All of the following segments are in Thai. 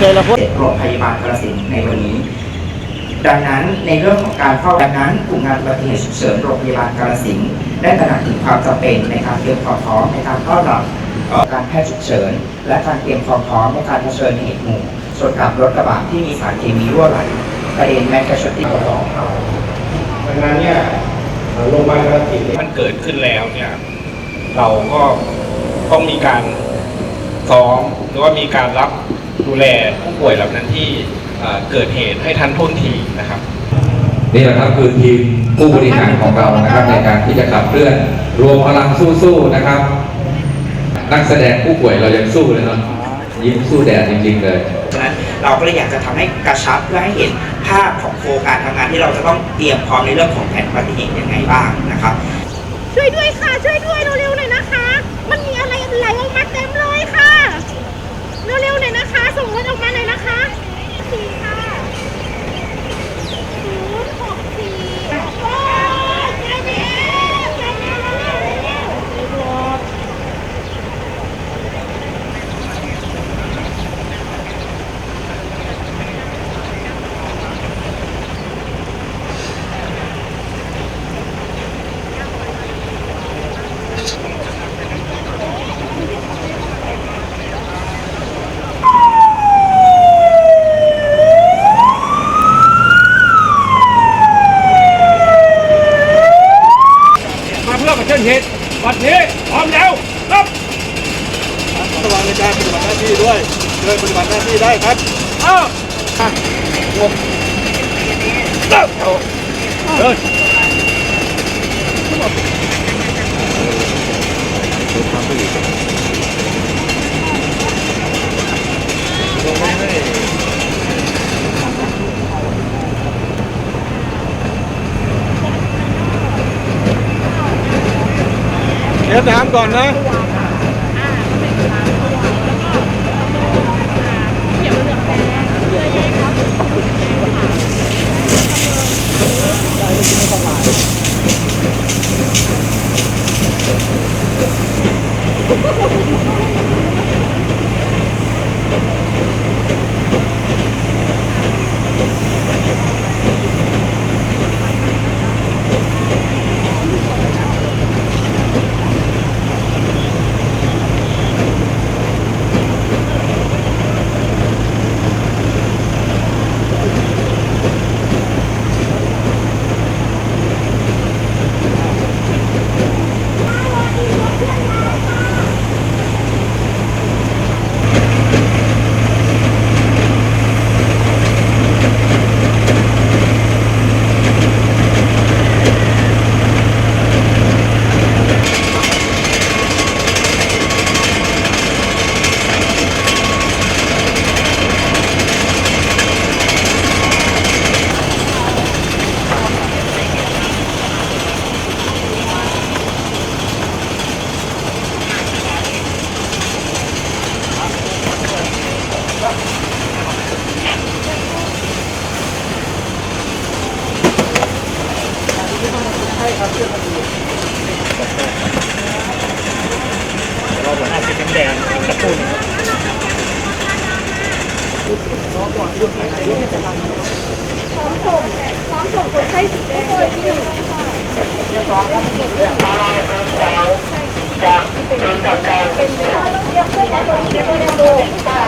เลยละพวกโรงพยาบาลกระสินธุ์ในวันนี้ ดังนั้นในเรื่องของการเฝ้าดังนั้นกลุ่มงานอุบัติเหตุฉุกเฉินโรงพยาบาลกาฬสินธุ์ได้ตระหนักถึงความจำเป็นในการเตรียมความพร้อมในการต้อนรับเอ่อการแพทย์ฉุกเฉิน และการเตรียมความพร้อมในการเผชิญเหตุหมู่ชนกับรถกระบะที่มีสารเคมีรั่วไหลประเด็นแมกกาชติกสองดังนั้นเนี่ยเอ่อโรงพยาบาลกระสินธุ์เนี่ยมันเกิดขึ้นแล้วเนี่ยเราก็ต้องมีการซ้อมหรือว่ามีการรับ ดูแลผู้ป่วยเหล่านั้นที่เอ่อเกิดเหตุให้ทันท่วงทีนะครับนี่แหละครับคือทีมผู้บริหารของเรานะครับ ในการที่จะขับเคลื่อนรวมพลังสู้ๆนะครับ นักแสดงผู้ป่วยเรายังสู้เลยเนาะยิ้มสู้แดดจริงๆเลยฉะนั้นเราก็เลยอยากจะทำให้กระชับเพื่อให้เห็นภาพของโครงการทำงานที่เราจะต้องเตรียมพร้อมในเรื่องของแผนอุบัติเหตุยังไงบ้างนะครับ ช่วยด้วยค่ะช่วยด้วยเร็วๆหน่อยนะคะ มันมีอะไรไหลออกมาเต็มเลยค่ะ เร็วๆหน่อยนะคะ ส่งรถออกมาหน่อยนะคะสี่ค่ะศูนย์หกสี่โอ้ยใจเย็นใจเย็นเร็วๆเร็วๆ มาเพื่ อประชันเหตุวันนี้พร้อมแล้วรับระวังในการปฏิบัติหน้าที่ด้วยเดินปฏิบัติหน้าที่ได้ครับอ้าวงงเริ่มเดิน เดี๋ยวน้ำก่อนนะ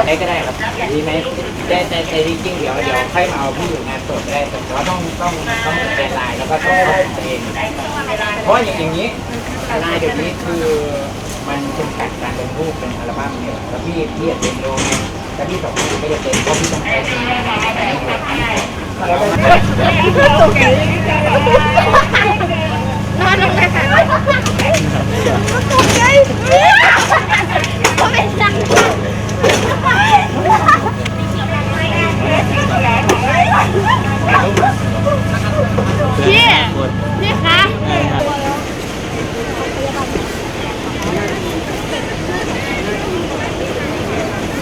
ได้ก็ได้ครับดีไหมได้แต่แต่จริงๆเดี๋ยวเดี๋ยวค่อยมาเอาพี่อยู่งานสดได้แต่ว่าต้องต้องต้องแกนลน์แล้วก็ต้องทำเองเพราะอย่างอย่างนี้ลน์เดี๋ยวนี้คือ มันจำกัดการเป็นรูปเป็นอัลบั้มเนี่ยแล้วพี่พี่อยากเป็นโลไงแต่พี่สองคนไม่ได้เป็นเพราะพี่ต้องใช้เงินแล้วก็นอนลงเลยค่ะตกใจ